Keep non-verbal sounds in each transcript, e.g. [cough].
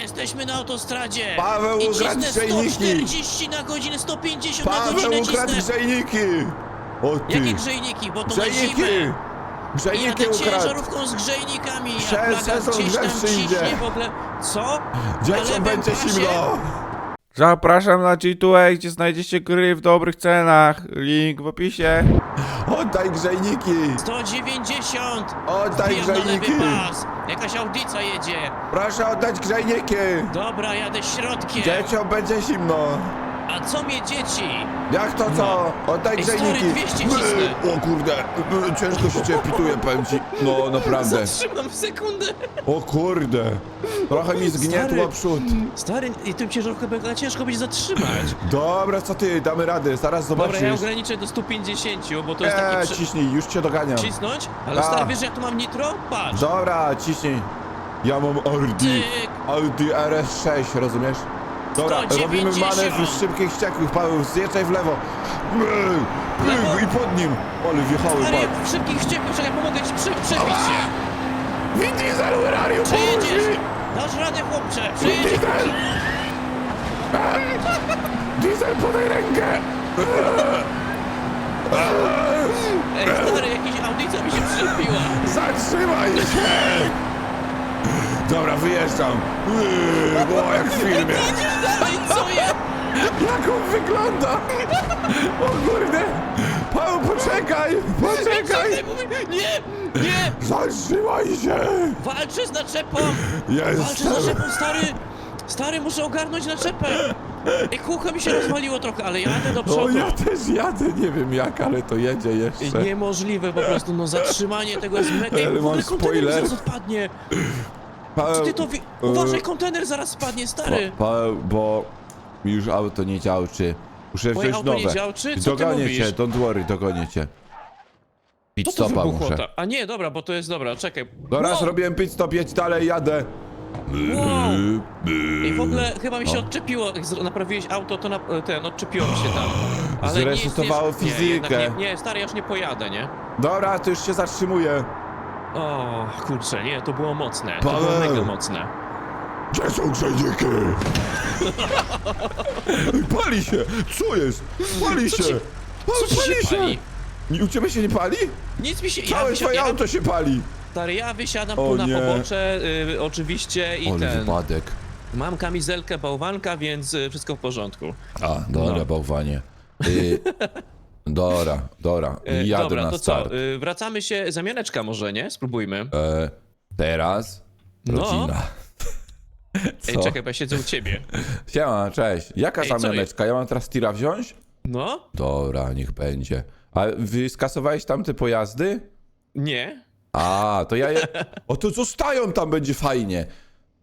jesteśmy na autostradzie! Paweł I ukradł cisnę grzejniki. 140 na godzinę, 150 na Paweł godzinę ukradł cisnę! grzejniki! O ty! Jakie grzejniki? Bo to na Grzejniki! zimę! Grzejniki Jadę ukradł! ciężarówką z grzejnikami, a Prze- plaga sezon gdzieś tam grzewczy ciśnie idzie. w ogóle. Co? Na Dzieciom lewym będzie pasie? zimno! Zapraszam na G2A, gdzie znajdziecie gry w dobrych cenach. Link w opisie. Oddaj grzejniki! 190! Oddaj Wbijam na lewy grzejniki! pas! Jakaś audyca jedzie! Proszę oddać grzejniki! Dobra, jadę środkiem! Dzieciom będzie zimno! A co mnie dzieci? Jak to co? Oddaj Ej, stary, grzejniki! 200 cisnę. O kurde, ciężko się cię pituje, powiem ci. No naprawdę. Zatrzymam sekundę! O kurde. Trochę mi zgnietło Stary. przód. Stary, i tym ciężarówkę ciężko będzie zatrzymać. Dobra, co ty, damy radę, zaraz Dobra, ja zobaczysz. ograniczę do 150, bo to jest taki Eee, przy... ciśnij, już cię doganiam. Cisnąć? Ale A. stary, wiesz, że ja tu mam nitro? Patrz! Dobra, ciśnij. Ja mam Audi. Tyk. Audi RS6, rozumiesz? Dobra, 190. robimy manewr z szybkich ściekłych, Paweł, zjeżdżaj w lewo. I pod nim. Ale wjechały, Stary, patrz. w szybkich ściekłych, czekaj, pomogę ci przy, przebić się! Vin Diesel, where are you? Przejedziesz! Dasz radę, chłopcze! Przejedziesz! Diesel! Diesel, podaj rękę! Ej, stary, jakiś audycja mi się przybiła! Zatrzymaj się! Dobra, wyjeżdżam. Yy, O, jak w filmie. Jak on wygląda? O kurde! Paweł, poczekaj! Poczekaj! Nie! Nie! Zatrzymaj się! Walczę z naczepą! Walczę z Jestem! naczepą, stary! Stary, muszę ogarnąć naczepę! Ej, kółko mi się rozwaliło trochę, ale jadę do O, przodu. ja też jadę, nie wiem jak, ale to jedzie jeszcze. Niemożliwe po prostu, no zatrzymanie tego jest mega i Ale mam spoiler. zaraz odpadnie. Paweł, Ty to wi- Uważaj, kontener zaraz spadnie, stary. Pa, Paweł, bo mi już auto nie działczy. Muszę Twoje wziąć auto nie nowe. działczy? Co ty Dogonię mówisz? cię, don't worry, dogonię cię. Pit Co to stopa wybuchło muszę. ta? A nie, dobra, bo to jest dobra, czekaj. Dobra, Wow, zrobiłem pit stop, jedź dalej, jadę. wow. I w ogóle chyba mi się No. odczepiło, jak zro- naprawiłeś auto, to na, ten, odczepiło mi się tam. Ale nie, Zresetowało nie, nie, fizykę. Nie, nie, stary, ja już nie pojadę, nie? Dobra, to już się zatrzymuję. O, kurczę, nie, to było mocne. To było Paweł. mega mocne. Gdzie są grzejniki? [laughs] Pali się! Co jest? Pali się! ci- Co ci się pali? Nie- U ciebie się nie pali? Nic mi się... Ja, Całe wysi- twoje ja, auto się pali! stary, ja wysiadam O tu na nie. pobocze, y, oczywiście, i Ale ten... wypadek. Mam kamizelkę bałwanka, więc y, wszystko w porządku. A, dobra, No. bałwanie. Y, [laughs] dobra, dobra. E, Jadę Dobra, na to start. co? y, Wracamy się, zamianeczka może, nie? Spróbujmy. E, teraz No. rodzina. [laughs] Ej, Co? czekaj, bo ja siedzę u ciebie. Siema, cześć. Jaka Ej, co zamianeczka? Ja mam teraz tira wziąć? No? Dobra, niech będzie. A wy skasowałeś tamte pojazdy? Nie? A, to ja je... O, to zostają tam, będzie fajnie.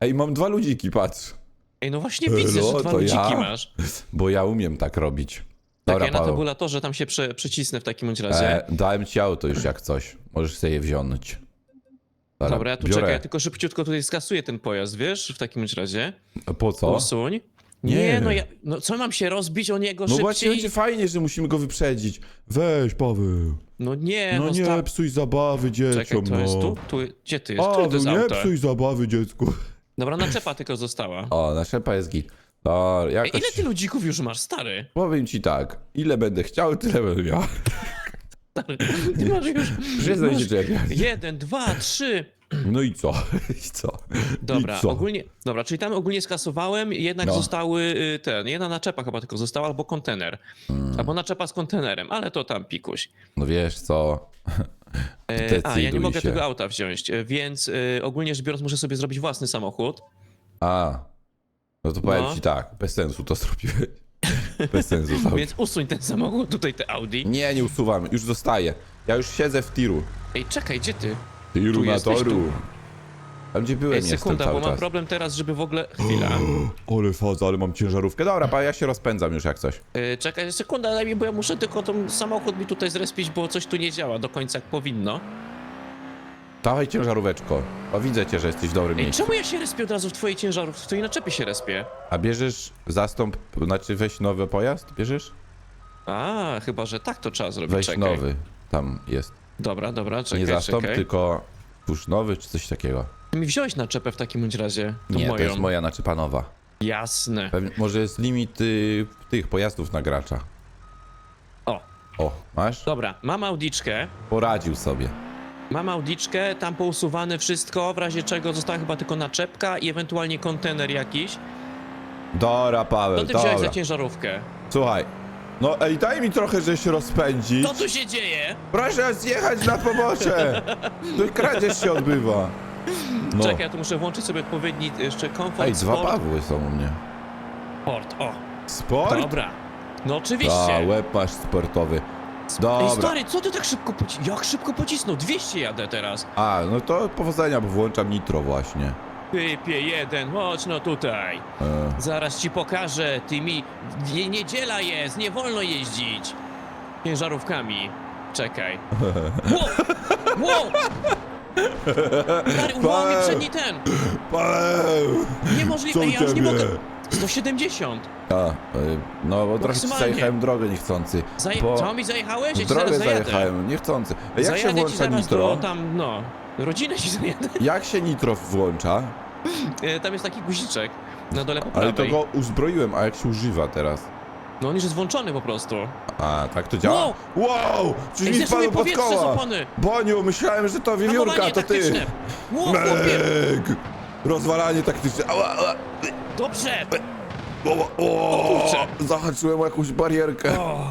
Ej, mam dwa ludziki, patrz. Ej, no właśnie widzę, Elo, że dwa to ludziki ja? masz. Bo ja umiem tak robić. Tak, Dobra, ja na Paweł. tabulatorze tam się prze, przycisnę w takim bądź razie. E, dałem ci auto już jak coś. Możesz sobie je wziąć. Dobra, ja tu biorę. czekaj, ja tylko szybciutko tutaj skasuję ten pojazd, wiesz? W takim bądź razie. Po co? Usuń. Nie, Nie. no ja, no co mam się rozbić o niego No szybciej? właśnie będzie fajnie, że musimy go wyprzedzić. Weź, Paweł. No nie, No no, nie sta... psuj zabawy dzieciom, Czekaj, to no. jest tu? tu? Gdzie ty jest? A, Który to jest nie auto? psuj zabawy dziecku. Dobra, naczepa tylko została. O, na szepa jest git. Jakoś... ile ty ludzików już masz, stary? Powiem ci tak, ile będę chciał, tyle będę miał. Ty masz już... [laughs] Przyznaj masz się, czekaj. Jeden, dwa, trzy. No i co? [laughs] I co? Dobra, I co? ogólnie, dobra, czyli tam ogólnie skasowałem, jednak No. zostały y, ten, jedna naczepa chyba tylko została, albo kontener. Hmm. Albo naczepa z kontenerem, ale to tam pikuś. No wiesz co? E, a, ja nie mogę się. tego auta wziąć, więc y, ogólnie rzecz biorąc muszę sobie zrobić własny samochód. A, no to powiem No. ci tak, bez sensu to zrobiłeś. Bez sensu. [laughs] Więc usuń ten samochód, tutaj te Audi. Nie, nie usuwam, już zostaję. Ja już siedzę w tiru. Ej, czekaj, gdzie ty? Tiru Tu na jesteś, toru. tu. Tam gdzie byłem Ej, jestem sekunda, bo cały mam czas. problem teraz, żeby w ogóle... Chwila. [gasps] Ale faza, ale mam ciężarówkę. Dobra, pa, ja się rozpędzam już jak coś. E, czekaj, sekunda, daj mi, bo ja muszę tylko ten samochód mi tutaj zrespić, bo coś tu nie działa do końca jak powinno. Dawaj ciężaróweczko. O, widzę cię, że jesteś w dobrym Ej, miejscu. czemu ja się respię od razu w twojej ciężarówce, w twojej naczepie się respię? A bierzesz zastąp, znaczy weź nowy pojazd? Bierzesz? A, chyba, że tak to trzeba zrobić, Weź czekaj. nowy. Tam jest. Dobra, dobra, czekaj, Nie zastąp, czekaj. tylko twórz nowy czy coś takiego. Ty mi wziąłeś naczepę w takim bądź razie. To Nie, moją. to jest moja naczepa nowa. Jasne. Pewnie, może jest limit y, tych pojazdów na gracza. O, O, masz? dobra, mam audiczkę. Poradził sobie. Mam audiczkę, tam pousuwane wszystko, w razie czego została chyba tylko naczepka i ewentualnie kontener jakiś. Dobra, To Paweł, ty wziąłeś dobra. za ciężarówkę. Słuchaj. No ej, daj mi trochę, że się rozpędzić. Co tu się dzieje? Proszę zjechać na pobocze. Tu [laughs] kradzież się odbywa. No. Czekaj, ja tu muszę włączyć sobie odpowiedni jeszcze komfort, Ej, dwa sport, Pawły są u mnie. sport. O, Sport? dobra. No oczywiście. łeb masz sportowy. Ej, Dobra. stary, co ty tak szybko pocisnął? Jak szybko pocisnął? 200 jadę teraz. A, no to powodzenia, bo włączam nitro właśnie. Typie jeden, chodź no tutaj. E, Zaraz ci pokażę, ty mi... Nie, niedziela jest, nie wolno jeździć. Ciężarówkami. Czekaj. Wow! Wow! [laughs] Stary, urwał mnie przedni ten. Paweł! Niemożliwe, Co ja już nie ciebie? mogę. 170. A, e, no bo trochę ci Maksymalnie. zajechałem drogę niechcący. Zaje... Bo Co mi zajechałeś? Ja w ci drogę zaraz zajadę. zajechałem, niechcący. Jak się Zajadę ci włącza zaraz nitro? do tam, no... Rodzinę ci zajadę. [laughs] Jak się nitro włącza? E, Tam jest taki guziczek na dole po Ale prawej. to go uzbroiłem, a jak się używa teraz? No on już jest włączony po prostu. A, tak to działa? Wow! Wow! Ej, mi zeszło mi spadło pod powietrze z koła! opony. Boniu, myślałem, że to wiewiórka, Hamowanie to ty! taktyczne. Wow, chłopie. Meg! Rozwalanie taktyczne. Ała, ała. Dobrze. O, o, O kurczę. zahaczyłem o jakąś barierkę. O.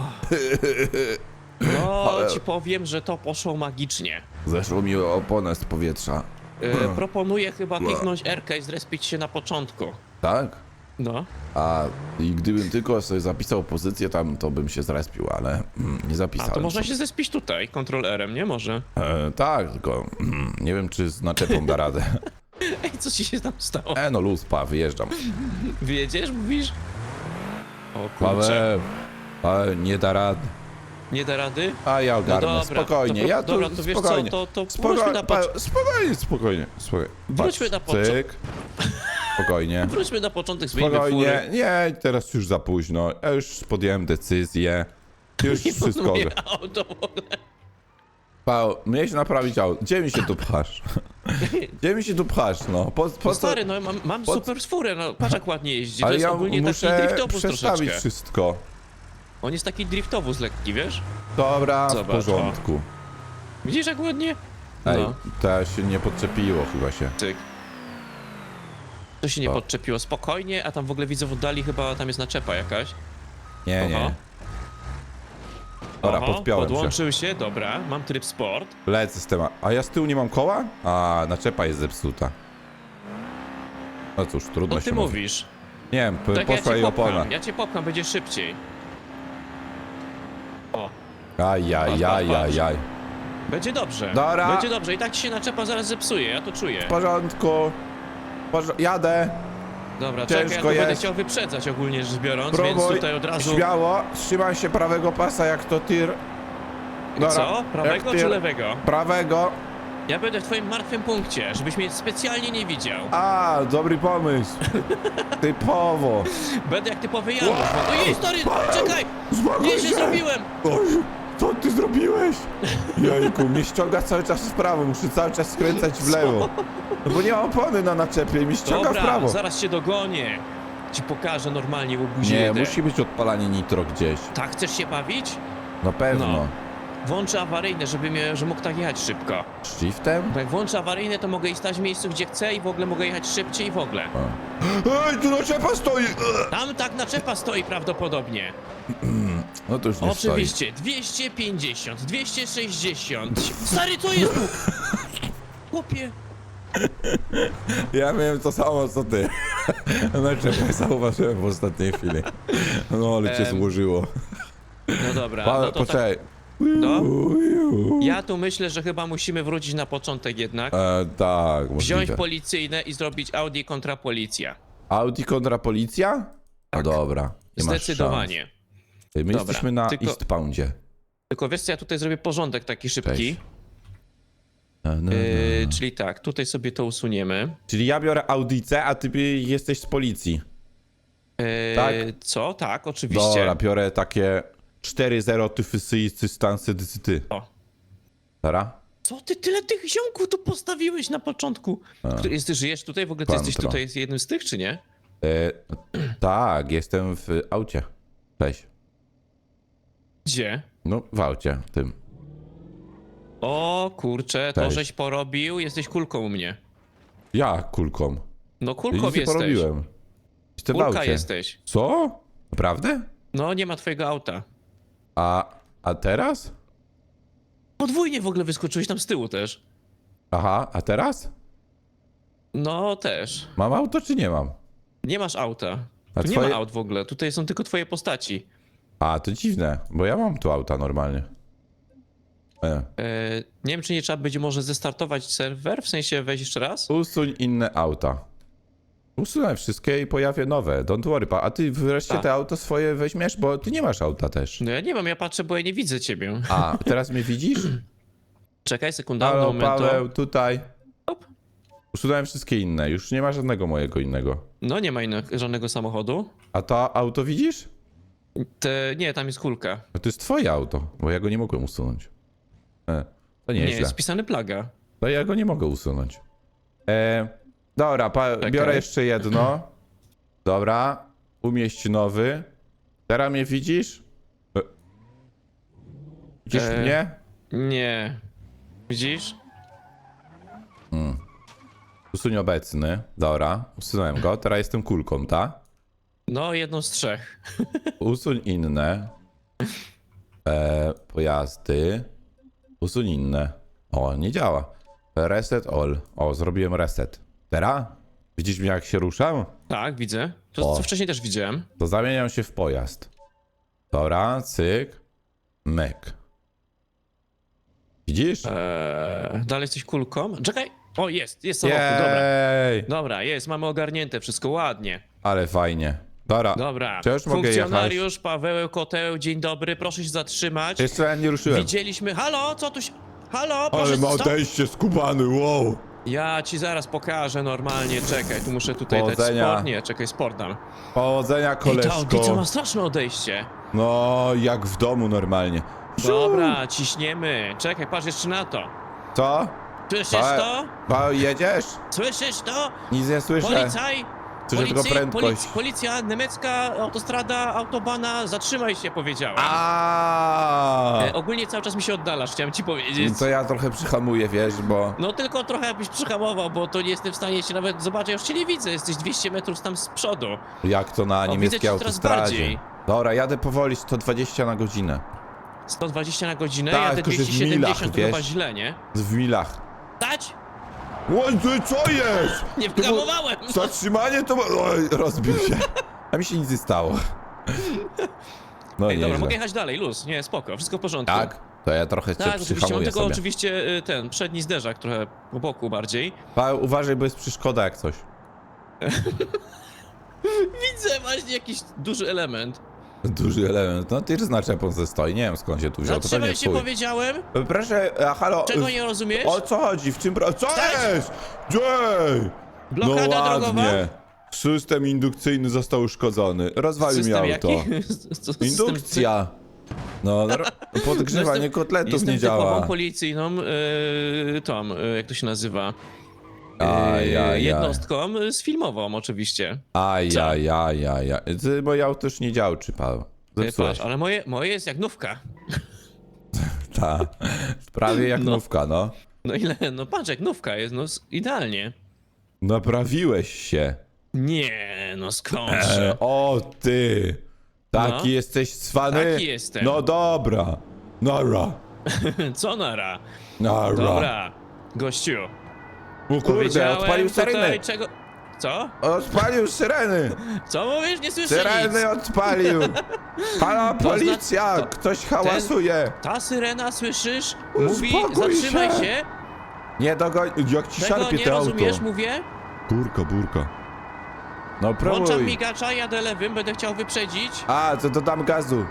No, [laughs] Ale- ci powiem, że to poszło magicznie. Zeszło mi oponę z powietrza. E, proponuję chyba kliknąć R i zrespić się na początku. Tak? No. A i gdybym tylko sobie zapisał pozycję tam, to bym się zrespił, ale mm, nie A zapisałem. to można się zespić tutaj, Ctrl R, nie może. E, tak, tylko mm, nie wiem, czy z naczepą da radę. [laughs] Ej, co ci się tam stało? E, no luz, pa, wyjeżdżam. Wiedziesz, mówisz? O kurczę. Paweł, Paweł, nie da rady. Nie da rady? A ja ogarnę, dobra, spokojnie, to- ja tu, dobra, to wiesz co, spokojnie. to- to spokojnie, wróćmy na Paweł, spokojnie, spokojnie, spokojnie. Wróćmy na początek. Cyk. Spokojnie. [laughs] Wróćmy na początek, Spokojnie, fury. nie, teraz już za późno. Ja już podjąłem decyzję. Już wszystko. Moje auto. Paweł, miałeś naprawić auto. Gdzie mi się tu pchasz? [laughs] Gdzie mi się tu pchasz, no? Po, po No co? stary, no mam, mam po- super furę, no patrz jak ładnie jeździ. To Ale jest ja ogólnie taki muszę driftowóz przestawić troszeczkę. wszystko. On jest taki driftowóz lekki, wiesz? Dobra, w Zobacz, porządku. Widzisz jak ładnie? Ej, No, to się nie podczepiło chyba się. cyk. To się nie O. podczepiło spokojnie, a tam w ogóle widzę w oddali chyba tam jest naczepa jakaś. Nie, nie. Dobra, Oho, podpiąłem się. podłączył się. dobra, mam tryb sport. Lecę z tema. A ja z tyłu nie mam koła? A, naczepa jest zepsuta. No cóż, trudno No się ty mówi. mówisz. Nie wiem, p- Tak, ja poszła cię jej opona. popcham, ja cię popcham, będzie szybciej. O, Aj, aj, aj, aj, aj. będzie dobrze. Dobra. Będzie dobrze i tak ci się naczepa zaraz zepsuje, ja to czuję. W porządku. Porzo- jadę. Dobra, Ciężko czekaj, ja tu będę chciał wyprzedzać ogólnie rzecz biorąc, więc Próbuj. tutaj od razu... Śmiało. Trzymaj się prawego pasa jak to tir. Dobra, Co? Prawego jak czy tir. lewego? Prawego. Ja będę w twoim martwym punkcie, żebyś mnie specjalnie nie widział. A, dobry pomysł. [laughs] Typowo. Będę jak typowy Janusz. bo- Ojej, stary, czekaj! Nie się zrobiłem! Co ty zrobiłeś? Jejku, mnie ściąga cały czas w prawo, muszę cały czas skręcać w lewo. No bo nie ma opony na naczepie i mi ściąga w Dobra, prawo. zaraz cię dogonię. Ci pokażę normalnie, buzi Nie, jedę. musi być odpalanie nitro gdzieś. Tak, chcesz się bawić? Na pewno. No. Włączę awaryjne, żeby mnie, że mógł tak jechać szybko. Shiftem? Bo jak włączę awaryjne, to mogę stać w miejscu, gdzie chcę i w ogóle mogę jechać szybciej i w ogóle. Ej, tu naczepa stoi! Tam tak naczepa stoi prawdopodobnie. No to już nie stoi. Oczywiście, 250, 260. Stary, co jest tu? [laughs] Chłopie, Ja miałem to samo co ty. Naczepę zauważyłem w ostatniej chwili. No ale cię Em, złożyło. no dobra, Paweł, no to tak, poczekaj. No. Ja tu myślę, że chyba musimy wrócić na początek jednak. E, tak, Wziąć możliwe. policyjne i zrobić Audi kontra policja. Audi kontra policja? No dobra. Nie masz Zdecydowanie. szans. My Dobra, jesteśmy na tylko- Eastboundzie. Tylko wiesz co, ja tutaj zrobię porządek taki szybki. Cześć. No, no. Yy, czyli tak, tutaj sobie to usuniemy. Czyli ja biorę Audicę, a ty jesteś z policji. Yy, Tak. Co? Tak, oczywiście. Dobra, biorę takie 4-0 tyfysy i cystansy dycyty. O, Dobra? Co ty tyle tych ziomków tu postawiłeś na początku? Który, jest, ty żyjesz tutaj? W ogóle ty jesteś Pantro. tutaj jednym z tych, czy nie? E, tak, jestem w aucie. Cześć. Gdzie? No, w aucie, tym. O kurczę, to Cześć. żeś porobił, jesteś kulką u mnie. Ja kulką. No Ja kulką nic nie jesteś. porobiłem. Jestem w Kulka aucie. jesteś. Co? Naprawdę? No nie ma twojego auta. A, a teraz? Podwójnie w ogóle wyskoczyłeś tam z tyłu też. Aha, a teraz? No też. Mam auto czy nie mam? Nie masz auta. A Tu nie twoje- ma aut w ogóle. Tutaj są tylko twoje postaci. A, to dziwne, bo ja mam tu auta normalnie. E. E, nie wiem, czy nie trzeba będzie może zestartować serwer, w sensie wejść jeszcze raz? Usuń inne auta. Usunę wszystkie i pojawię nowe. Don't worry, pa. A ty wreszcie Tak. te auto swoje weźmiesz, bo ty nie masz auta też. No ja nie mam, ja patrzę, bo ja nie widzę ciebie. A, teraz mnie widzisz? [clears throat] Czekaj, sekunda, no Halo. Paweł, tutaj. Hop. Usunąłem wszystkie inne, już nie ma żadnego mojego innego. No nie ma innego, żadnego samochodu. A to auto widzisz? Te, nie, tam jest kulka. No to jest twoje auto, bo ja go nie mogłem usunąć. E, to Nie, nieźle. jest wpisany plaga. To ja go nie mogę usunąć. E, dobra, pa, biorę jeszcze jedno. Dobra, umieść nowy. Teraz mnie widzisz? E, widzisz E. mnie? Nie. Widzisz? Usuń obecny. Dobra, usunąłem go. Teraz jestem kulką, ta? No, jedną z trzech. [laughs] Usuń inne. E, pojazdy. Usuń inne. O, nie działa. Reset all. O, zrobiłem reset. Teraz? Widzisz mnie jak się ruszam? Tak, widzę. To, O. co wcześniej też widziałem. To zamieniam się w pojazd. Dobra, cyk. Mek. Widzisz? Eee, dalej jesteś kulką? Czekaj! O, jest, jest samochód, dobra. Jej! Dobra, jest, mamy ogarnięte wszystko ładnie. Ale fajnie. Dobra. Dobra. Czy już mogę jechać? Funkcjonariusz Paweł Koteł, dzień dobry, proszę się zatrzymać. Jeszcze ja nie ruszyłem. Widzieliśmy. Halo, co tu się. Halo, Ale proszę ma stop. odejście skubany, wow! Ja ci zaraz pokażę normalnie, czekaj, tu muszę tutaj Powodzenia. dać sport. Nie, czekaj, sport dam. Powodzenia, I ta koleżko. ma straszne odejście. No, jak w domu normalnie. Dobra, ciśniemy. Czekaj, patrz jeszcze na to. Co? Słyszysz Pa- to? Pa, jedziesz? Słyszysz to? Nic nie słyszę. Policaj! Słyszę tylko prędkość. polic- policja, niemiecka autostrada, autobana, zatrzymaj się, powiedziałem. A. E, ogólnie cały czas mi się oddalasz, chciałem ci powiedzieć. No to ja trochę przyhamuję, wiesz, bo... No tylko trochę byś przyhamował, bo to nie jestem w stanie się nawet zobaczyć, ja już cię nie widzę, jesteś 200 metrów tam z przodu. Jak to na widzę niemieckiej cię coraz autostradzie. bardziej. Dobra, jadę powoli 120 na godzinę. 120 na godzinę, Tak, ja te tylko że w 270 milach, to chyba wiesz. źle, nie? W milach. Stać! Ty co jest? [laughs] Nie To było- whamowałem! Zatrzymanie to... Oj, rozbił się. [laughs] A mi się nic nie stało. No Ej, dobra, nieźle. mogę jechać dalej, luz, nie, spoko, wszystko w porządku. Tak? To ja trochę Tak, tak, oczywiście, mam przyhamuję tylko sobie. oczywiście y, ten, przedni zderzak trochę po boku bardziej. Paweł, uważaj, bo jest przeszkoda jak coś. [laughs] Widzę właśnie jakiś duży element. Duży element. No ty na czepą ze stoi. Nie wiem skąd się tu wziął. To pewnie Zatrzymaj się, twój. powiedziałem. Proszę, a halo. Czego y, nie rozumiesz? O co chodzi? W czym pro... Co Stać! jest? Jej! Blokada no ładnie. drogowa? System indukcyjny został uszkodzony. Rozwalił mi System auto. [laughs] jaki? Indukcja. No, no, podgrzewanie Jestem- kotletów Jestem nie typową działa. policyjną, yy, tą, yy, jak to się nazywa? Aj, Yy, jednostką yy, z filmową oczywiście. Aj, Co? aj, aj, aj, aj. Ty, Moje auto już nie działa, czy Paweł? Zepsułeś. patrz, ale moje, moje jest jak nówka. [laughs] Ta. Prawie jak No. nówka, no. No ile? No patrz, jak nówka jest, no s- idealnie. Naprawiłeś się. Nie, no skądże. E, o ty! Taki No. jesteś cwany? Taki jestem. No dobra. Nara. [laughs] Co nara? Nara. Dobra, gościu. O kurde, powiedziałem odpalił tutaj syreny. czego... Co? Odpalił syreny. Co mówisz? Nie słyszę nic. Syreny odpalił. [laughs] Halo, To policja! zna- to- Ktoś hałasuje. Ta syrena, słyszysz? Mówi, Uspokój zatrzymaj się. się. Nie dogoń... Jak ci szarpie nie to auto. rozumiesz, mówię? Burka, burka. No Włączam próbuj. migacza, jadę lewym, będę chciał wyprzedzić. A, to dodam gazu.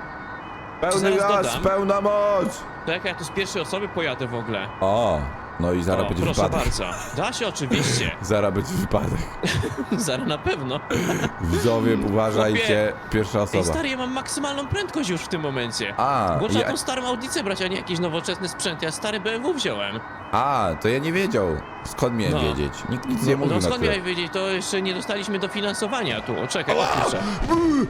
Pełny Zaraz gaz, dodam. pełna moc. To jak ja tu z pierwszej osoby pojadę w ogóle. O, No i zaraz O, będzie proszę wypadek. bardzo. Da się oczywiście. [laughs] Zaraz będzie wypadek. [laughs] Zaraz na pewno. [laughs] Widzowie, uważajcie, pierwsza Ej, osoba. stary, ja mam maksymalną prędkość już w tym momencie. A, Bo trzeba ja, tą starą audicę brać, a nie jakiś nowoczesny sprzęt. Ja stary BMW wziąłem. a, to ja nie wiedział. Skąd miałem No. wiedzieć? Nikt nic nie mówił No na skąd tyle. miałeś wiedzieć, to jeszcze nie dostaliśmy dofinansowania tu. O, czekaj.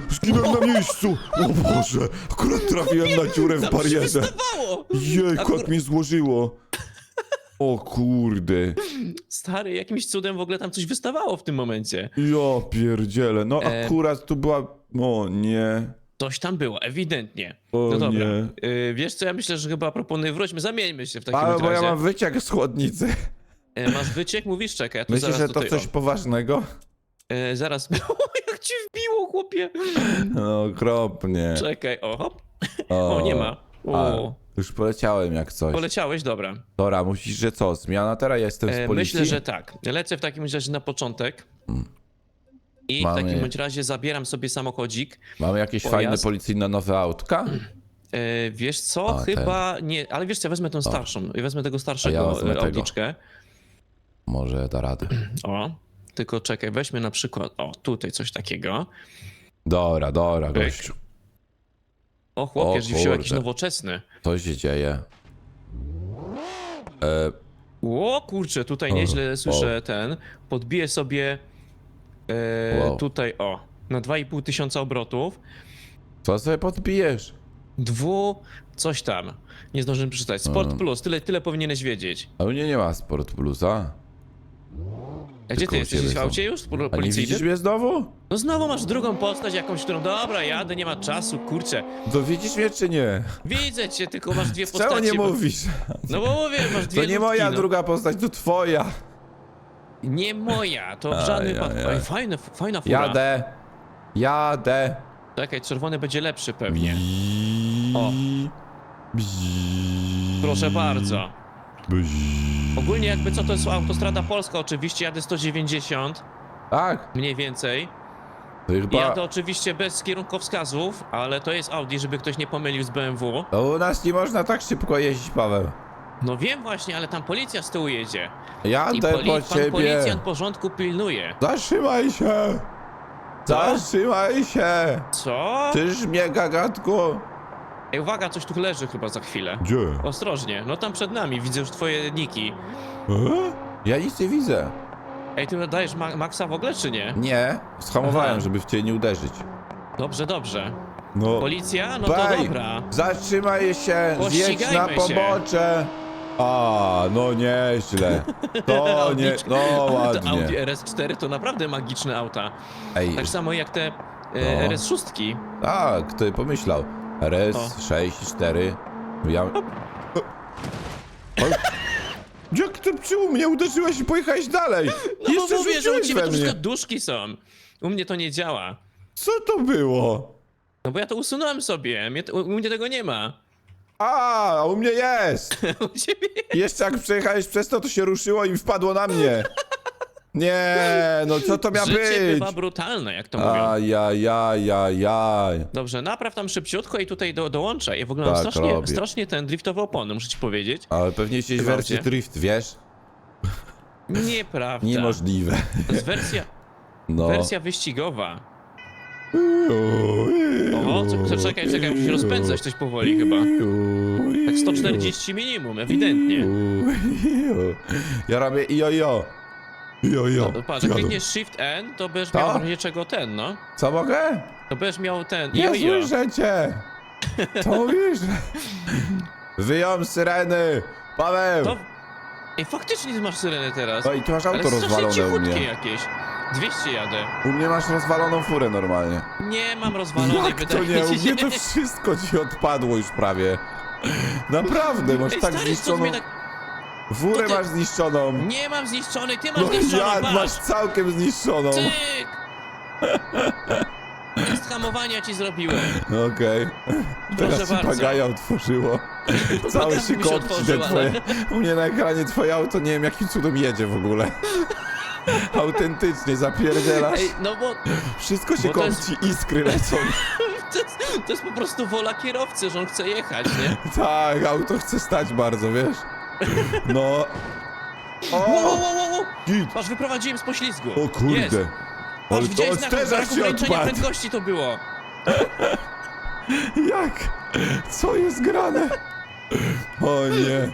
Zginąłem na miejscu! O Boże! Akurat trafiłem na dziurę w coś barierze. wystawało! Akurat- jak mnie złożyło. O kurde. Stary, jakimś cudem w ogóle tam coś wystawało w tym momencie. Ja pierdzielę. No E. akurat tu była... O nie. Coś tam było, ewidentnie. O no dobra. nie. Y, wiesz co, ja myślę, że chyba proponuję, wróćmy, zamieńmy się w takim Ale bo ja mam wyciek z chłodnicy. E, Masz wyciek? Mówisz? Czekaj, ja tu Myślisz, zaraz że to tutaj, coś poważnego? O, e, zaraz, [laughs] o, jak ci wbiło, chłopie. No okropnie. Czekaj, o, hop. O, [laughs] nie ma. O, już poleciałem jak coś. poleciałeś, dobra. Dobra, musisz, że co? Zmiana teraz? Jestem z E, policji? myślę, że tak. Lecę w takim razie na początek. I Mamy- w takim bądź razie zabieram sobie samochodzik. Mamy jakieś Pojazd. fajne policyjne nowe autka? E, wiesz co? A, Chyba nie, ale wiesz co, ja wezmę tą starszą. Ja wezmę tego A ja starszego wezmę tego. Audiczkę. Może da radę. O, tylko czekaj, weźmy na przykład, o, tutaj coś takiego. Dobra, dobra, gościu. O, chłopie, O wziął jakiś kurde. nowoczesny. Co się dzieje? E, O, kurczę, tutaj nieźle słyszę ten. Podbiję sobie e, Wow. tutaj, o, na 2,5 tysiąca obrotów. co sobie podbijesz? Dwu, coś tam. Nie zdążyłem przeczytać. Sport. Plus, tyle, tyle powinieneś wiedzieć. A u mnie nie ma Sport Plusa. A gdzie ty jesteś? ciebie W aucie już? Pol- A nie widzisz mnie znowu? No znowu masz drugą postać jakąś, którą dobra, jadę, nie ma czasu, kurczę. To widzisz mnie czy nie? Widzę cię, tylko masz dwie [laughs] postacie. Czemu nie bo- mówisz? No bo mówię, masz dwie To nie nutki, moja no. druga postać, to twoja. Nie moja, to w żadnym aj, wypadku. Ej, fajne, fajna fura. Jadę. Jadę. Czekaj, czerwony będzie lepszy pewnie. O. Proszę bardzo. Ogólnie jakby co to jest autostrada polska, oczywiście jadę 190, Tak, mniej więcej. to chyba... Jadę oczywiście bez kierunkowskazów, ale to jest Audi, żeby ktoś nie pomylił z BMW. To u nas nie można tak szybko jeździć, Paweł. No wiem właśnie, ale tam policja z tyłu jedzie. I Jadę poli po pan ciebie. policjant porządku pilnuje. Zatrzymaj się. Co? Zatrzymaj się. Co? Tyż mnie, gagatku. Ej, uwaga, coś tu leży chyba za chwilę. Gdzie? Ostrożnie, no tam przed nami, widzę już twoje niki. E? Ja nic nie widzę. Ej, ty dajesz ma Maxa w ogóle, czy nie? Nie, schamowałem, Aha. żeby w ciebie nie uderzyć. Dobrze, dobrze. No. Policja? No to Bej, dobra. Zatrzymaj się, zjedź na Pościgajmy się. pobocze. A, no nieźle. [laughs] To nie, Audi- no To Audi ładnie. RS4 to naprawdę magiczne auta. Ej, Tak samo jak te e, No. RS6. tak, ty pomyślał. RS O. 6 4. Ja... O. O. Jak ty przy u mnie uderzyłeś i pojechałeś dalej? No Jeszcze bo mówię, że u rzuciłeś ciebie we to mnie. wszystko duszki są. U mnie to nie działa. Co to było? No bo ja to usunąłem sobie. Mnie to, u mnie tego nie ma. A, a u mnie jest! [laughs] U ciebie Jeszcze jak przejechałeś przez to, to się ruszyło i wpadło na mnie. Nie, [laughs] no co to miało życie być? bywa brutalne, jak to mówią. Ajajajajaj. Dobrze, napraw tam szybciutko i tutaj do, dołączaj. Ja w ogóle mam Tak, strasznie, robię. strasznie ten driftowy opony, muszę ci powiedzieć. Ale pewnie jesteś w Chyba wersji drift, wiesz? Nieprawda. Niemożliwe. To jest wersja, No. wersja wyścigowa. O, co, co, czekaj, czekaj, muszę się rozpędzać coś powoli chyba. Tak 140 minimum, ewidentnie. Ja robię ijo jo. Ijo jo. No, patrz, jak klikniesz Shift N, to będziesz To? miał w razie czego ten, no. Co mogę? To będziesz miał ten. Nie jo, jo. słyszę cię. Co mówisz? Wyjął syreny. Paweł. To... Ej, faktycznie ty masz syrenę teraz. No i tu masz auto strasznie rozwalone u cichutkie mnie. jakieś. 200 jadę. U mnie masz rozwaloną furę normalnie. Nie mam rozwalonej, Jak to wydaje nie? mi U się. [laughs] mnie to wszystko ci odpadło już prawie. Naprawdę, masz Ej, tak stary, zniszczoną... mnie tak... Furę ty- masz zniszczoną. Nie mam zniszczonej, ty masz No zniszczoną, patrz! masz całkiem zniszczoną. Cyk! [laughs] Test hamowania ci zrobiłem. Okej. Teraz się bardzo. pagaja otworzyło. Pagaja się kopci te twoje. U mnie na ekranie twoje auto nie wiem jakim cudem jedzie w ogóle. [laughs] Autentycznie zapierdzielasz. Ej, no bo Wszystko się bo to jest- kopci, iskry lecą. [laughs] to jest, to jest po prostu wola kierowcy, że on chce jechać, nie? Tak, auto chce stać bardzo, wiesz? No. Wow, wow, O, wow, wow, wow. git. Patrz, wyprowadziłem z poślizgu. O kurde. Jest. Ale to widziałeś brak się ograniczenia odpadł. prędkości to było. [laughs] Jak? Co jest grane? O nie.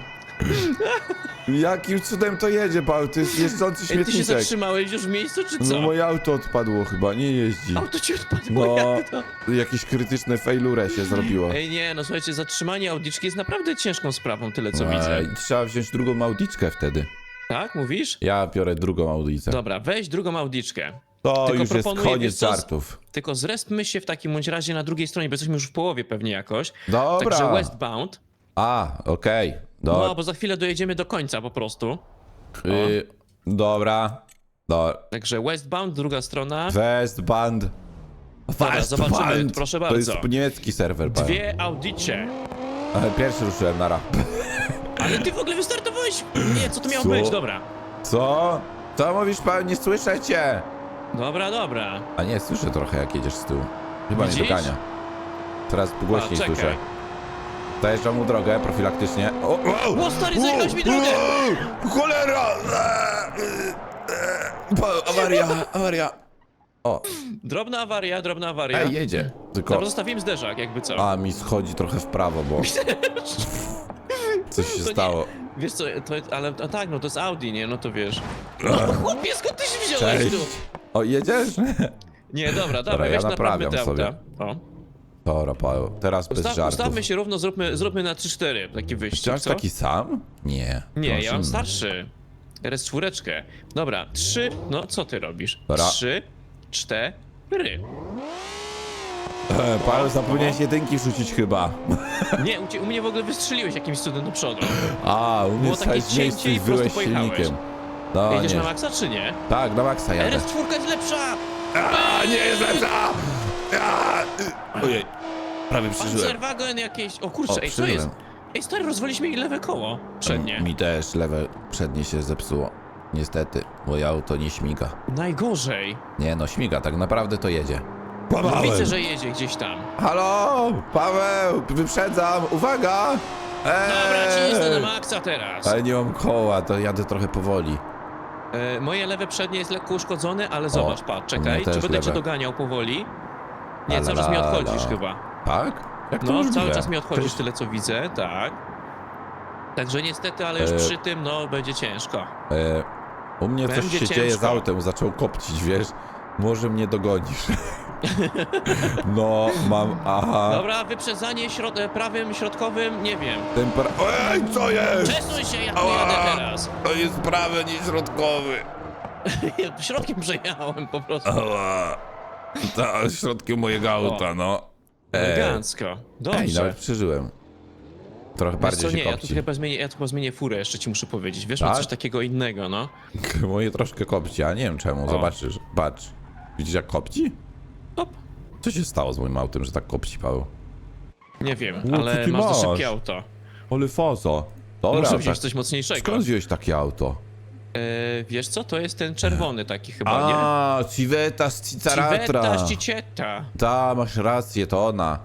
Jakim cudem to jedzie, Paweł? To jest jeżdżący Ej, ty się śmietniczek. zatrzymałeś już w miejscu, czy co? No moje auto odpadło chyba, nie jeździ. Auto ci odpadło, No, jak to? jakieś krytyczne failure się zrobiło. Ej, nie, no słuchajcie, zatrzymanie audiczki jest naprawdę ciężką sprawą, tyle co widzę. Ej, trzeba wziąć drugą audiczkę wtedy. Tak, mówisz? Ja biorę drugą audicę. Dobra, weź drugą audiczkę. To Tylko już jest proponuję, wiesz koniec co, z- żartów. Tylko zrespmy się w takim bądź razie na drugiej stronie, bo jesteśmy już w połowie pewnie jakoś. Dobra. Także westbound. A, okej. No, Do... bo za chwilę dojedziemy do końca po prostu. y, dobra. Do... Także westbound, druga strona. Westband. Dobra, zobaczymy, proszę To jest bardzo. niemiecki serwer, Paweł. Dwie audicie. Ale pierwszy ruszyłem, nara. Ale ty w ogóle wystartowałeś! Nie, co to miało Co? być? Dobra. Co? Co mówisz, Paweł? Nie słyszę cię. Dobra, dobra. A nie, słyszę trochę, jak jedziesz z tyłu. Chyba nie Widzisz? dogania. Teraz głośniej czekaj. słyszę. Dojeżdżam mu drogę profilaktycznie. O, wow! O, stary, zajechałeś mi drogę! Wow! Cholera! Eee, eee, Pa- Awaria, awaria. O, Drobna awaria, drobna awaria. ej, jedzie. Tylko... Dobra, zostawiłem zderzak, jakby co. A, mi schodzi trochę w prawo, bo... Coś się To nie- stało. Wiesz co, to, ale a tak, no to jest Audi, nie? No to wiesz. No, chłopie, skąd ty się wziąłeś Cześć. tu? O, jedziesz? Nie, dobra, dobra, Dobra, ja naprawiam sobie. O. Dobra, Paweł, teraz bez Ustaw, żartów. ustawmy się równo, zróbmy, zróbmy na 3-4 taki wyścig, Wciąż co? taki sam? Nie. Nie, ja mam inny. starszy. RS4. Dobra, trzy. No, co ty robisz? Dobra. Trzy, cztery. E, Paweł, zapomniałeś jedynki wrzucić chyba. [laughs] Nie, u, cie- u mnie w ogóle wystrzeliłeś jakimś cudem do przodu. A, u mnie Było takie stałeś cięcie i i po prostu wyłeś pojechałeś. silnikiem. No, Jedziesz nie. na maksa, czy nie? Tak, na maksa jadę. RS4 jest lepsza! A, nie jest lepsza! A, y, Ojej, prawie przeżyłem. Panzerwagen jakieś... O kurczę, O, ej, co przeżyłem. jest? Ej, stary, rozwaliśmy mi lewe koło przednie. Mi też lewe przednie się zepsuło. Niestety, moje auto nie śmiga. Najgorzej. Nie no, śmiga, tak naprawdę to jedzie. No, widzę, że jedzie gdzieś tam. Halo, Paweł, wyprzedzam, uwaga! Eee! Dobra, cisnę na maksa teraz. Ale nie mam koła, to jadę trochę powoli. E, moje lewe przednie jest lekko uszkodzone, ale zobacz, patrz, czekaj, mnie też czy będę cię lewe. doganiał powoli? Nie, cały czas mi odchodzisz chyba. Tak? Jak to No, możliwe? cały czas mi odchodzisz, Przecież- tyle co widzę, tak. Także niestety, ale już E. przy tym, no, będzie ciężko. E, u mnie coś Będzie się dzieje z ciężko. autem, zaczął kopcić, wiesz? Może mnie dogonisz. [laughs] no, mam, aha. Dobra, wyprzedzanie środ e, prawym, środkowym, nie wiem. Tempera... Ej, co jest? Przesuń się, ja tu Ała! jadę teraz. To jest prawy, nie środkowy. [laughs] Środkiem przejechałem po prostu. Ała. To środkiem mojego auta, no. Elegancko. Ej, Dobrze. nawet przeżyłem. Trochę Wiesz bardziej co, się nie, ja tu kopci. chyba zmienię, ja tu chyba zmienię furę, jeszcze ci muszę powiedzieć. Wiesz, Tak? coś takiego innego, no. [laughs] Moje troszkę kopci, a nie wiem czemu, zobaczysz. Patrz. Widzisz jak kopci? Hop. Co się stało z moim autem, że tak kopci, Paweł? Nie wiem, O, co ale ty masz za masz? szybkie auto. Ale fazo. Dobra, Muszę tak. wziąć coś mocniejszego. Skąd wziąłeś takie auto? E, wiesz co, to jest ten czerwony taki chyba, nie? A, Civetta z Cicaratra. Civetta Ścicietta. Ta, masz rację, to ona.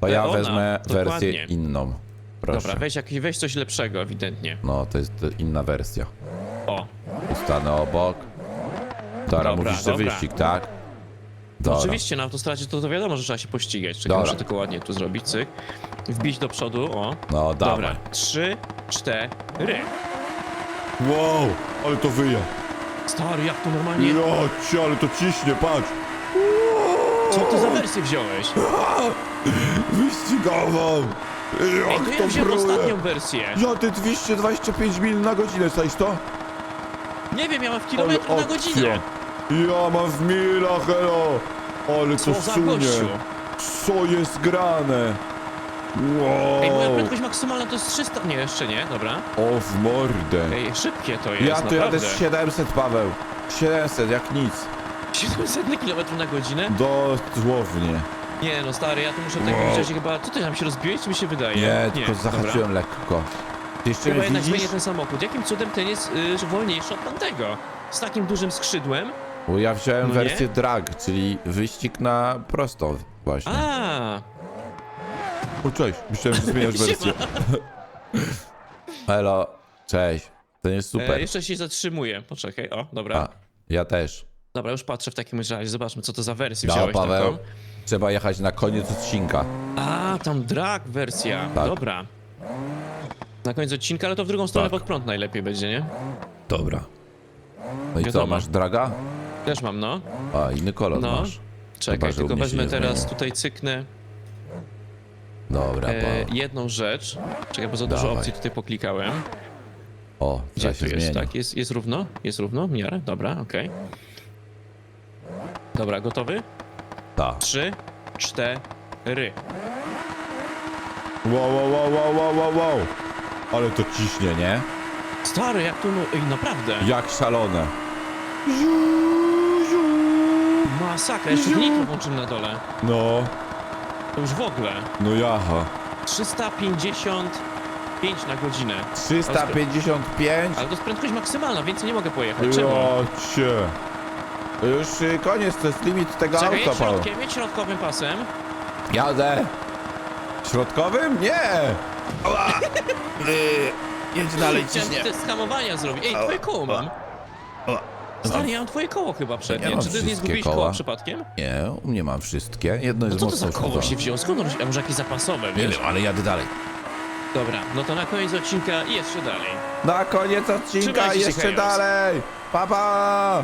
To ja ona, wezmę wersję dokładnie. inną. Proszę. Dobra, weź, jakiś, weź coś lepszego, ewidentnie. No, to jest to inna wersja. O, Ustanę obok. Dobra, Dobra, mówisz, że dobra. wyścig, tak? Dobra. oczywiście na autostradzie to, to wiadomo, że trzeba się pościgać. Czekaj, Dobra. muszę tylko ładnie tu zrobić, cyk. Wbić do przodu, o. No, Dobra, dawaj. trzy, cztery. Wow, ale to wyje. Stary, jak to normalnie... Jocie, ale to ciśnie, patrz. Co ty za wersję wziąłeś? [laughs] Wyścigową. Ej, Jak to to ja wziąłem bruje. ostatnią wersję. Ja ty 225 mil na godzinę, stałeś to? Nie wiem, ja mam w kilometrach na godzinę. Ja mam w milach, elo. Ale Co to za sunie. gościu. Co jest grane? Wow. Ej, moja prędkość maksymalna to jest 300... Nie, jeszcze nie, dobra. O, w mordę. Ej, szybkie to jest, ja tu jadę naprawdę. z 700, Paweł. 700, jak nic. 700 km na godzinę? Dosłownie. Nie no stary, ja tu muszę tak Wow. powiedzieć, chyba... Co ty tam się rozbiłeś, czy mi się wydaje? Nie, tylko dobra. zahaczyłem lekko. Ty jeszcze Chyba mnie jednak widzisz? zmienię ten samochód. Jakim cudem ten jest y, wolniejszy od tamtego? Z takim dużym skrzydłem? Bo ja wziąłem No wersję drag, czyli wyścig na prosto właśnie. A, O, cześć. Myślałem, że zmieniasz wersję. Elo. Cześć. To nie jest super. E, jeszcze się zatrzymuję. Poczekaj, o, dobra. A, ja też. Dobra, już patrzę w takim razie. Zobaczmy, co to za wersję No, wziąłeś Paweł. taką. Trzeba jechać na koniec odcinka. A, tam drag wersja. Tak. Dobra. Na koniec odcinka, ale to w drugą stronę Tak. pod prąd najlepiej będzie, nie? Dobra. No i co, Wiadomo. masz draga? Też mam, no. A, inny kolor No. masz. Czekaj, że tylko wezmę teraz tutaj cyknę Dobra, e, pa. jedną rzecz. Czekaj, bo za dużo Dawaj. opcji tutaj poklikałem. O, Gdzie zaraz tu się jest? Tak, jest, jest równo? Jest równo? W miarę? Dobra, okej. Dobra, gotowy? Tak. Trzy, cztery. Wow, wow, wow, wow, wow, wow, wow. Ale to ciśnie, nie? Stary, jak tu... No, ej, naprawdę. Jak szalone. Masakra, jeszcze nitro włączymy na dole. No, To już w ogóle. no jaha. 355 na godzinę. 355? Ale to jest prędkość maksymalna, więcej nie mogę pojechać. Czemu? Jocie. To już y, koniec, to jest limit tego Czekaj, auta, Paweł. środkiem, jedź środkowym pasem. Jadę. Środkowym? Nie. Ała. [laughs] Y, Jedź dalej, Chciałem ciśnie. test hamowania zrobić. Ej, twoje koło mam. Ała. Stary, ja mam twoje koło chyba przednie. Ja mam Czy ty nie wszystkie zgubiłeś koła. koła przypadkiem? Nie, u mnie mam wszystkie. Jedno No jest co to za koło się uszkodzone. wzięło? Skąd on A może jakieś zapasowe, Nie wiesz? wiem, ale jadę dalej. Dobra, no to na koniec odcinka i jeszcze dalej. Na koniec odcinka Trzymajcie się, jeszcze hejos. dalej. Pa, pa.